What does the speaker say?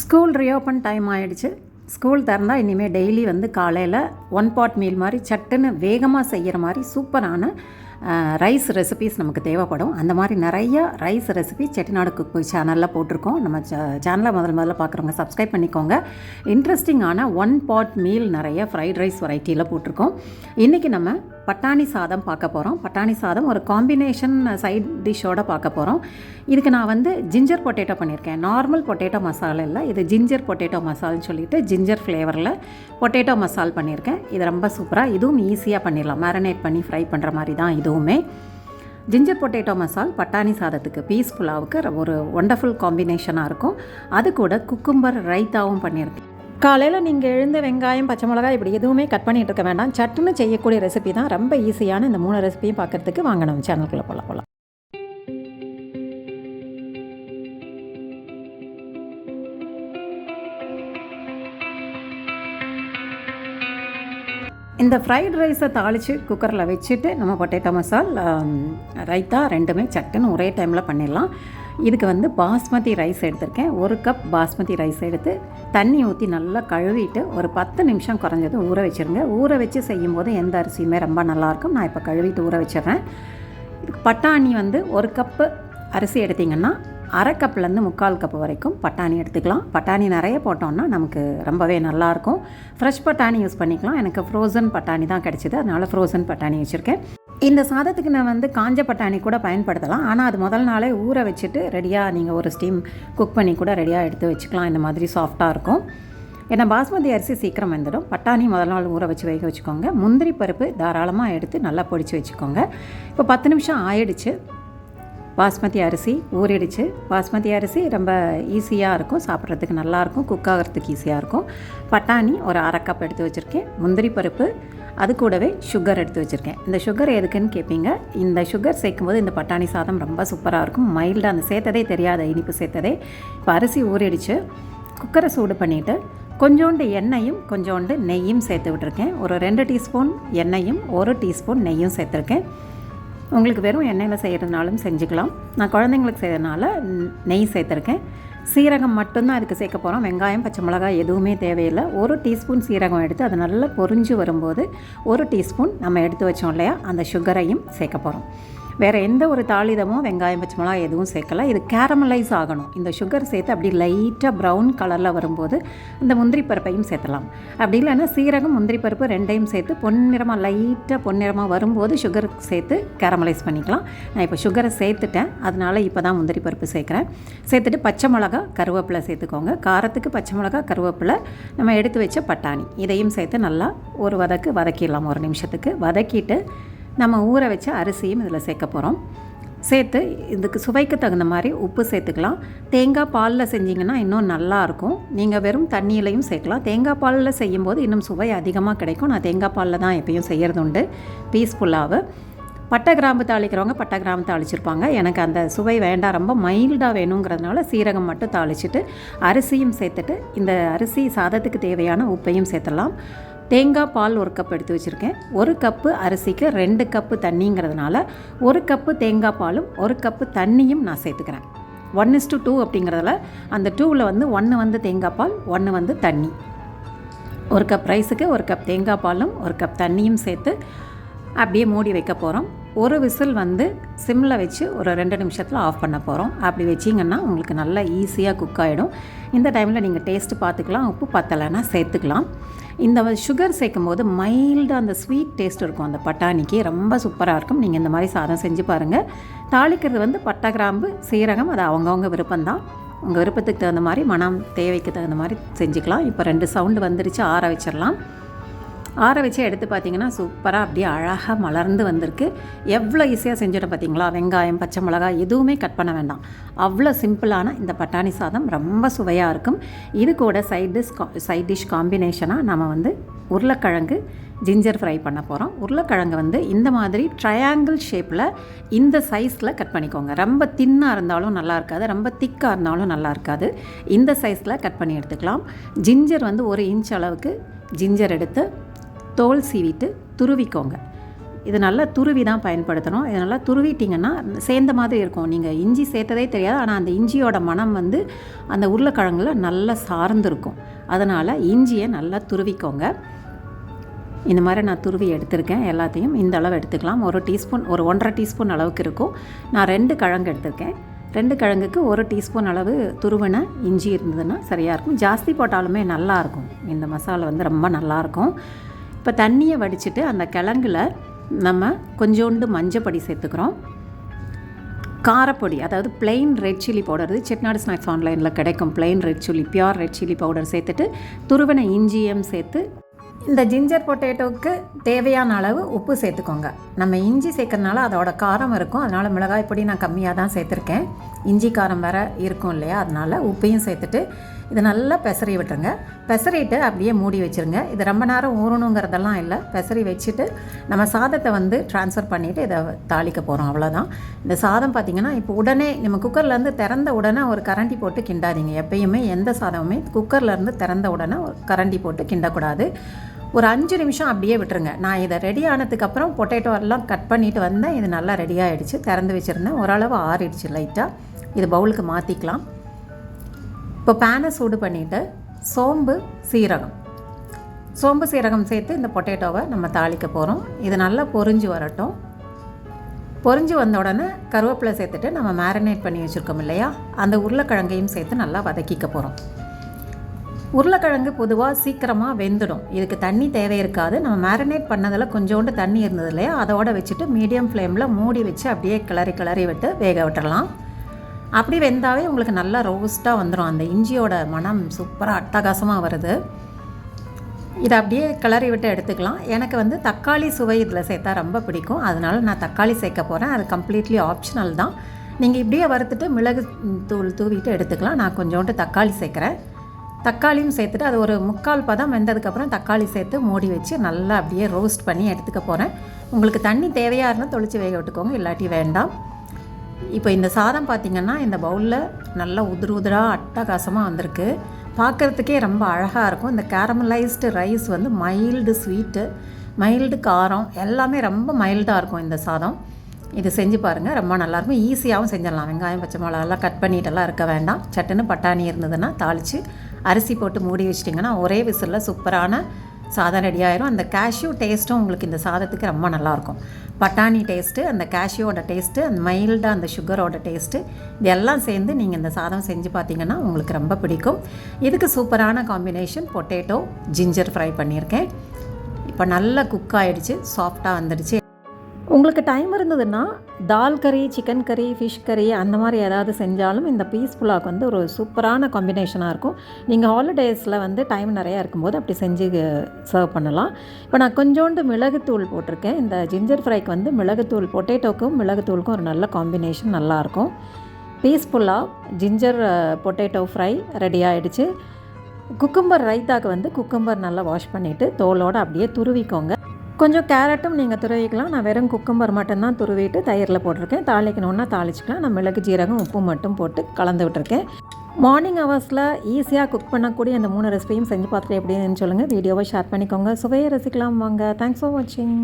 School reopen time ஆயிடுச்சு. School திறந்தால் இனிமேல் டெய்லி வந்து காலையில் ஒன் பாட் மீல் மாதிரி சட்டுன்னு வேகமாக செய்கிற மாதிரி சூப்பரான ரைஸ் ரெசிபிஸ் நமக்கு தேவைப்படும். அந்த மாதிரி நிறைய ரைஸ் ரெசிபி செட்டிநாடு குக் சேனலில் போட்டிருக்கோம். நம்ம சேனலை முதல்ல முதல்ல பார்க்குறவங்க சப்ஸ்கிரைப் பண்ணிக்கோங்க. இன்ட்ரெஸ்டிங்கான ஒன் பாட் மீல் நிறைய ஃப்ரைட் ரைஸ் வெரைட்டியில் போட்டிருக்கோம். இன்றைக்கி நம்ம பட்டாணி சாதம் பார்க்க போகிறோம் பட்டாணி சாதம் ஒரு காம்பினேஷன் சைட் டிஷ்ஷோடு பார்க்க போகிறோம் இதுக்கு நான் வந்து ஜிஞ்சர் பொட்டேட்டோ பண்ணியிருக்கேன். நார்மல் பொட்டேட்டோ மசாலா இல்லை இது ஜிஞ்சர் பொட்டேட்டோ மசால்னு சொல்லிட்டு ஜிஞ்சர் ஃப்ளேவரில் பொட்டேட்டோ மசால் பண்ணியிருக்கேன். இது ரொம்ப சூப்பராக இதுவும் ஈஸியாக பண்ணிடலாம். மேரினேட் பண்ணி ஃப்ரை பண்ணுற மாதிரி தான் இதுவுமே. ஜிஞ்சர் பொட்டேட்டோ மசால் பட்டாணி சாதத்துக்கு பீஸ் புலாவுக்கு ஒரு ஒண்டர்ஃபுல் காம்பினேஷனாக இருக்கும். அது கூட குக்கும்பர் ரைத்தாவும் பண்ணியிருக்கேன். காலையில் நீங்கள் எழுந்த வெங்காயம் பச்சை மிளகாய் இப்படி எதுவுமே கட் பண்ணிகிட்டு இருக்க வேண்டாம். சட்டுன்னு செய்யக்கூடிய ரெசிபி தான் ரொம்ப ஈஸியான இந்த மூணு ரெசிபியும் பார்க்கறதுக்கு வாங்க. நம்ம சேனலுக்குள்ளே போகலாம் போகலாம் இந்த ஃப்ரைட் ரைஸை தாளித்து குக்கரில் வச்சுட்டு நம்ம பொட்டேட்டோ மசால் ரைத்தா ரெண்டுமே சட்டுன்னு ஒரே டைமில் பண்ணிடலாம். இதுக்கு வந்து பாஸ்மதி ரைஸ் எடுத்திருக்கேன். ஒரு கப் பாஸ்மதி ரைஸ் எடுத்து தண்ணி ஊற்றி நல்லா கழுவிட்டு ஒரு பத்து நிமிஷம் குறைஞ்சது ஊற வச்சுருங்க. ஊற வச்சு செய்யும்போது எந்த அரிசியுமே ரொம்ப நல்லாயிருக்கும். நான் இப்போ கழுவிட்டு ஊற வச்சிடுறேன். இதுக்கு பட்டாணி வந்து ஒரு கப்பு அரிசி எடுத்திங்கன்னா அரை கப்லேருந்து முக்கால் கப் வரைக்கும் பட்டாணி எடுத்துக்கலாம். பட்டாணி நிறைய போட்டோம்னா நமக்கு ரொம்பவே நல்லாயிருக்கும். ஃப்ரெஷ் பட்டாணி யூஸ் பண்ணிக்கலாம். எனக்கு ஃப்ரோசன் பட்டாணி தான் கிடச்சிது. அதனால் ஃப்ரோசன் பட்டாணி வச்சுருக்கேன். இந்த சாதத்துக்கு நான் வந்து காஞ்ச பட்டாணி கூட பயன்படுத்தலாம். ஆனால் அது முதல் நாளே ஊற வச்சுட்டு ரெடியாக நீங்கள் ஒரு ஸ்டீம் குக் பண்ணி கூட ரெடியாக எடுத்து வச்சுக்கலாம். இந்த மாதிரி சாஃப்டாக இருக்கும். ஏன்னா பாஸ்மதி அரிசி சீக்கிரம் வந்துடும். பட்டாணி முதல் நாள் ஊற வச்சு வேக வச்சுக்கோங்க. முந்திரி பருப்பு தாராளமாக எடுத்து நல்லா பொடிச்சு வச்சுக்கோங்க. இப்போ பத்து நிமிஷம் ஆயிடுச்சு. பாஸ்மதி அரிசி ஊறிடுச்சு. பாஸ்மதி அரிசி ரொம்ப ஈஸியாக இருக்கும். சாப்பிட்றதுக்கு நல்லாயிருக்கும் குக் ஆகிறதுக்கு ஈஸியாக இருக்கும். பட்டாணி ஒரு அரை கப் எடுத்து வச்சுருக்கேன். முந்திரி பருப்பு அது கூடவே சுகர் எடுத்து வச்சுருக்கேன். இந்த சுகர் எதுக்குன்னு கேட்பீங்க இந்த சுகர் சேர்க்கும்போது இந்த பட்டாணி சாதம் ரொம்ப சூப்பராக இருக்கும். மைல்டாக அந்த சேர்த்ததே தெரியாத இனிப்பு சேர்த்ததே. இப்போ அரிசி ஊறிடுச்சு. குக்கரை சூடு பண்ணிவிட்டு கொஞ்சோண்டு எண்ணெயும் கொஞ்சோண்டு நெய்யும் சேர்த்து விட்டுருக்கேன். ஒரு ரெண்டு டீஸ்பூன் எண்ணெயும் ஒரு டீஸ்பூன் நெய்யும் சேர்த்துருக்கேன். உங்களுக்கு வெறும் எண்ணெயில் செய்கிறதுனாலும் செஞ்சுக்கலாம். நான் குழந்தைங்களுக்கு செய்கிறதுனால நெய் சேர்த்துருக்கேன். சீரகம் மட்டும்தான் அதுக்கு சேர்க்க போகிறோம் வெங்காயம் பச்சை மிளகாய் எதுவுமே தேவையில்லை. ஒரு டீஸ்பூன் சீரகம் எடுத்து அது நல்லா பொரிஞ்சு வரும்போது ஒரு டீஸ்பூன் நம்ம எடுத்து வச்சோம் இல்லையா? அந்த சுகரையும் சேர்க்க போகிறோம் வேறு எந்த ஒரு தாளிதமும் வெங்காயம் பச்சை மிளகாய் எதுவும் சேர்க்கல. இது கேரமலைஸ் ஆகணும். இந்த சுகர் சேர்த்து அப்படி லைட்டாக ப்ரௌன் கலரில் வரும்போது இந்த முந்திரி பருப்பையும் சேர்த்தலாம் அப்படி இல்லைன்னா சீரகம் முந்திரி பருப்பு ரெண்டையும் சேர்த்து பொன்னிறமாக லைட்டாக பொன்னிறமாக வரும்போது சுகர் சேர்த்து கேரமலைஸ் பண்ணிக்கலாம். நான் இப்போ சுகரை சேர்த்துட்டேன். அதனால இப்போ தான் முந்திரி பருப்பு சேர்க்குறேன். சேர்த்துட்டு பச்சை மிளகா கருவேப்பிலை சேர்த்துக்கோங்க. காரத்துக்கு பச்சை மிளகா கருவேப்பிலை நம்ம எடுத்து வச்ச பட்டாணி. இதையும் சேர்த்து நல்லா ஒரு வதக்கு வதக்கிடலாம். ஒரு நிமிஷத்துக்கு வதக்கிட்டு நம்ம ஊற வச்ச அரிசியும் இதில் சேர்க்க போகிறோம். சேர்த்து இதுக்கு சுவைக்கு தகுந்த மாதிரி உப்பு சேர்த்துக்கலாம். தேங்காய் பாலில் செஞ்சிங்கன்னா இன்னும் நல்லாயிருக்கும். நீங்கள் வெறும் தண்ணியிலையும் சேர்க்கலாம். தேங்காய் பாலில் செய்யும்போது இன்னும் சுவை அதிகமாக கிடைக்கும். நான் தேங்காய் பாலில் தான் எப்பயும் செய்கிறது உண்டு. பீஸ்ஃபுல்லாக பட்டை கிராம்பு தாளிக்கிறவங்க பட்டை கிராம்பு தாளிச்சிருப்பாங்க. எனக்கு அந்த சுவை வேண்டாம். ரொம்ப மைல்டாக வேணுங்கிறதுனால சீரகம் மட்டும் தாளிச்சிட்டு அரிசியும் சேர்த்துட்டு இந்த அரிசி சாதத்துக்கு தேவையான உப்பையும் சேர்த்துடலாம். தேங்காய் பால் ஒரு கப் எடுத்து வச்சுருக்கேன். ஒரு கப்பு அரிசிக்கு ரெண்டு கப்பு தண்ணிங்கிறதுனால ஒரு கப்பு தேங்காய் பாலும் ஒரு கப்பு தண்ணியும் நான் சேர்த்துக்கிறேன். ஒன் இஸ் டு டூ அப்படிங்கிறதுல அந்த டூவில் வந்து ஒன்று வந்து தேங்காய் பால் ஒன்று வந்து தண்ணி. ஒரு கப் ரைஸுக்கு ஒரு கப் தேங்காய் பாலும் ஒரு கப் தண்ணியும் சேர்த்து அப்படியே மூடி வைக்க போகிறோம் ஒரு விசில் வந்து சிம்மில் வச்சு ஒரு ரெண்டு நிமிஷத்தில் ஆஃப் பண்ண போகிறோம் அப்படி வச்சிங்கன்னா உங்களுக்கு நல்லா ஈஸியாக குக் ஆகிடும் இந்த டைமில் நீங்கள் டேஸ்ட்டு பார்த்துக்கலாம் உப்பு பத்தலைன்னா சேர்த்துக்கலாம். இந்த சுகர் சேர்க்கும் போது மைல்டாக அந்த ஸ்வீட் டேஸ்ட் இருக்கும். அந்த பட்டாணிக்கு ரொம்ப சூப்பராக இருக்கும். நீங்கள் இந்த மாதிரி சாதம் செஞ்சு பாருங்கள் தாளிக்கிறது வந்து பட்டை கிராம்பு சீரகம் அது அவங்கவுங்க விருப்பம்தான் உங்கள் விருப்பத்துக்கு தகுந்த மாதிரி மனம் தேவைக்கு தகுந்த மாதிரி செஞ்சுக்கலாம். இப்போ ரெண்டு சவுண்டு வந்துருச்சு ஆற வச்சிடலாம். ஆற வச்சு எடுத்து பார்த்தீங்கன்னா சூப்பராக அப்படியே அழகாக மலர்ந்து வந்திருக்கு. எவ்வளோ ஈஸியாக செஞ்சிடும் பார்த்தீங்களா வெங்காயம் பச்சை மிளகாய் எதுவுமே கட் பண்ண வேண்டாம். அவ்வளோ சிம்பிளான இந்த பட்டாணி சாதம் ரொம்ப சுவையாக இருக்கும். இது கூட சைட் டிஷ் சைட் டிஷ் காம்பினேஷனாக நம்ம வந்து உருளைக்கிழங்கு ஜிஞ்சர் ஃப்ரை பண்ண போகிறோம் உருளைக்கிழங்கு வந்து இந்த மாதிரி ட்ரையாங்கிள் ஷேப்பில் இந்த சைஸில் கட் பண்ணிக்கோங்க. ரொம்ப தின்னாக இருந்தாலும் நல்லா இருக்காது ரொம்ப திக்காக இருந்தாலும் நல்லா இருக்காது. இந்த சைஸில் கட் பண்ணி எடுத்துக்கலாம். ஜிஞ்சர் வந்து ஒரு இன்ச் அளவுக்கு ஜிஞ்சர் எடுத்து தோல் சீவிட்டு துருவிக்கோங்க. இது நல்லா துருவி தான் பயன்படுத்தணும். இது நல்லா துருவிட்டிங்கன்னா சேர்ந்த மாதிரி இருக்கும். நீங்கள் இஞ்சி சேர்த்ததே தெரியாது. ஆனால் அந்த இஞ்சியோட மனம் வந்து அந்த உருளைக்கிழங்குல நல்லா சார்ந்திருக்கும். அதனால் இஞ்சியை நல்லா துருவிக்கோங்க. இந்த மாதிரி நான் துருவி எடுத்திருக்கேன் எல்லாத்தையும். இந்த அளவு எடுத்துக்கலாம். ஒரு டீஸ்பூன் ஒரு ஒன்றரை டீஸ்பூன் அளவுக்கு இருக்கும். நான் ரெண்டு கிழங்கு எடுத்திருக்கேன். ரெண்டு கிழங்குக்கு ஒரு டீஸ்பூன் அளவு துருவின இஞ்சி இருந்ததுன்னா சரியாக இருக்கும். ஜாஸ்தி போட்டாலுமே நல்லாயிருக்கும் இந்த மசாலா வந்து ரொம்ப நல்லாயிருக்கும் இப்போ தண்ணியை வடிச்சிட்டு அந்த கிழங்குல நம்ம கொஞ்சோண்டு மஞ்சப்பொடி சேர்த்துக்கிறோம். காரப்பொடி அதாவது பிளெயின் ரெட் சில்லி பவுடர் இது செட்நாடு ஸ்நாக்ஸ் ஆன்லைனில் கிடைக்கும். Plain red chilli pure red chilli powder சேர்த்துட்டு துருவின இஞ்சியம் சேர்த்து இந்த ஜிஞ்சர் பொட்டேட்டோவுக்கு தேவையான அளவு உப்பு சேர்த்துக்கோங்க. நம்ம இஞ்சி சேர்க்கறதுனால அதோட காரம் இருக்கும். அதனால் மிளகாய் பொடி நான் கம்மியாக தான் சேர்த்துருக்கேன். இஞ்சி காரம் வேறு இருக்கும் இல்லையா? அதனால் உப்பையும் சேர்த்துட்டு இதை நல்லா பெசரி விட்டுருங்க. பெசரிட்டு அப்படியே மூடி வச்சுருங்க. இது ரொம்ப நேரம் ஊறணுங்கிறதெல்லாம் இல்லை. பெசரி வச்சுட்டு நம்ம சாதத்தை வந்து ட்ரான்ஸ்ஃபர் பண்ணிவிட்டு இதை தாளிக்க போகிறோம் அவ்வளோதான் இந்த சாதம் பார்த்திங்கன்னா இப்போ உடனே நம்ம குக்கர்லேருந்து திறந்த உடனே ஒரு கரண்டி போட்டு கிண்டாதீங்க. எப்பயுமே எந்த சாதமுமே குக்கர்லேருந்து திறந்த உடனே ஒரு கரண்டி போட்டு கிண்டக்கூடாது. ஒரு அஞ்சு நிமிஷம் அப்படியே விட்டுருங்க. நான் இதை ரெடி ஆனதுக்கப்புறம் பொட்டேட்டோ எல்லாம் கட் பண்ணிவிட்டு வந்தேன். இது நல்லா ரெடி ஆகிடுச்சு திறந்து வச்சுருந்தேன். ஓரளவு ஆறிடுச்சு லைட்டாக இது பவுலுக்கு மாற்றிக்கலாம் இப்போ பேனை சூடு பண்ணிவிட்டு சோம்பு சீரகம். சோம்பு சீரகம் சேர்த்து இந்த பொட்டேட்டோவை நம்ம தாளிக்க போகிறோம் இது நல்லா பொரிஞ்சு வரட்டும். பொரிஞ்சு வந்த உடனே கருவேப்பிலை சேர்த்துட்டு நம்ம மேரினேட் பண்ணி வச்சுருக்கோம் இல்லையா? அந்த உருளைக்கிழங்கையும் சேர்த்து நல்லா வதக்கிக்க போகிறோம் உருளைக்கிழங்கு பொதுவாக சீக்கிரமாக வெந்துடும். இதுக்கு தண்ணி தேவை இருக்காது. நம்ம மேரினேட் பண்ணதில் கொஞ்சோண்டு தண்ணி இருந்தது இல்லையா? அதோட வச்சுட்டு மீடியம் ஃப்ளேமில் மூடி வச்சு அப்படியே கிளறி கிளறி விட்டு வேக விட்டுறலாம். அப்படி வெந்தாவே உங்களுக்கு நல்லா ரோஸ்ட்டாக வந்துடும் அந்த இஞ்சியோட மனம் சூப்பராக அட்டகாசமாக வருது. இதை அப்படியே கிளறி விட்டு எடுத்துக்கலாம். எனக்கு வந்து தக்காளி சுவை இதில் சேர்த்தா ரொம்ப பிடிக்கும். அதனால் நான் தக்காளி சேர்க்க போகிறேன் அது கம்ப்ளீட்லி ஆப்ஷனல் தான். நீங்கள் இப்படியே வறுத்துட்டு மிளகு தூள் தூவிட்டு எடுத்துக்கலாம். நான் கொஞ்சோண்டு தக்காளி சேர்க்குறேன். தக்காளியும் சேர்த்துட்டு அது ஒரு முக்கால் பதம் வெந்ததுக்கப்புறம் தக்காளி சேர்த்து மூடி வச்சு நல்லா அப்படியே ரோஸ்ட் பண்ணி எடுத்துக்க போகிறேன் உங்களுக்கு தண்ணி தேவையாக இருந்தால் தொளிச்சு வேக விட்டுக்கோங்க இல்லாட்டி வேண்டாம். இப்போ இந்த சாதம் பார்த்திங்கன்னா இந்த பவுலில் நல்லா உதிர் உதிராக அட்டகாசமாக வந்திருக்கு. பார்க்குறதுக்கே ரொம்ப அழகாக இருக்கும். இந்த கேரமலைஸ்டு ரைஸ் வந்து மைல்டு ஸ்வீட்டு மைல்டு காரம் எல்லாமே ரொம்ப மைல்டாக இருக்கும் இந்த சாதம். இது செஞ்சு பாருங்கள் ரொம்ப நல்லாயிருக்கும் ஈஸியாகவும் செஞ்சிடலாம். வெங்காயம் பச்சை மிளகாலாம் கட் பண்ணிட்டெல்லாம் இருக்க வேண்டாம். சட்டுன்னு பட்டாணி இருந்ததுன்னா தாளித்து அரிசி போட்டு மூடி வச்சிட்டிங்கன்னா ஒரே விசிலில் சூப்பரான சாதம் ரெடி ஆயிரும். அந்த கேஷ்யூ டேஸ்ட்டும் உங்களுக்கு இந்த சாதத்துக்கு ரொம்ப நல்லாயிருக்கும் பட்டாணி டேஸ்ட்டு அந்த கேஷ்யூவோட டேஸ்ட்டு அந்த மைல்டாக அந்த சுகரோட டேஸ்ட்டு இதெல்லாம் சேர்ந்து நீங்கள் இந்த சாதம் செஞ்சு பார்த்தீங்கன்னா உங்களுக்கு ரொம்ப பிடிக்கும். இதுக்கு சூப்பரான காம்பினேஷன் பொட்டேட்டோ ஜிஞ்சர் ஃப்ரை பண்ணியிருக்கேன். இப்போ நல்லா குக் ஆகிடுச்சு சாஃப்டாக வந்துடுச்சு. உங்களுக்கு டைம் இருந்ததுன்னா தால் கறி சிக்கன் கறி ஃபிஷ் கறி அந்த மாதிரி ஏதாவது செஞ்சாலும் இந்த பீஸ் புலாக் வந்து ஒரு சூப்பரான காம்பினேஷனாக இருக்கும். நீங்கள் ஹாலிடேஸில் வந்து டைம் நிறையா இருக்கும்போது அப்படி செஞ்சு சர்வ் பண்ணலாம். இப்போ நான் கொஞ்சோண்டு மிளகுத்தூள் போட்டிருக்கேன். இந்த ஜிஞ்சர் ஃப்ரைக்கு வந்து மிளகுத்தூள் பொட்டேட்டோக்கும் மிளகுத்தூளுக்கும் ஒரு நல்ல காம்பினேஷன் நல்லாயிருக்கும் பீஸ்ஃபுல்லாக ஜிஞ்சர் பொட்டேட்டோ ஃப்ரை ரெடி ஆகிடுச்சு குக்கும்பர் ரைத்தாக்கு வந்து குக்கும்பர் நல்லா வாஷ் பண்ணிவிட்டு தோலோடு அப்படியே துருவிக்கோங்க. கொஞ்சம் கேரட்டும் நீங்கள் துருவிக்கலாம். நான் வெறும் குக்கம்பர் மட்டும்தான் துருவிட்டு தயிரில் போட்டிருக்கேன். தாளிக்கணுன்னா தாளிச்சிக்கலாம். நான் மிளகு ஜீரகம் உப்பு மட்டும் போட்டு கலந்து விட்டுருக்கேன். மார்னிங் ஹவர்ஸில் ஈஸியாக குக் பண்ணக்கூடிய அந்த மூணு ரெசிபியும் செஞ்சு பார்த்துட்டு எப்படின்னு சொல்லுங்கள் வீடியோவை ஷேர் பண்ணிக்கோங்க. சுவையை ரசிக்கலாம் வாங்க. தேங்க்ஸ் ஃபார் வாட்சிங்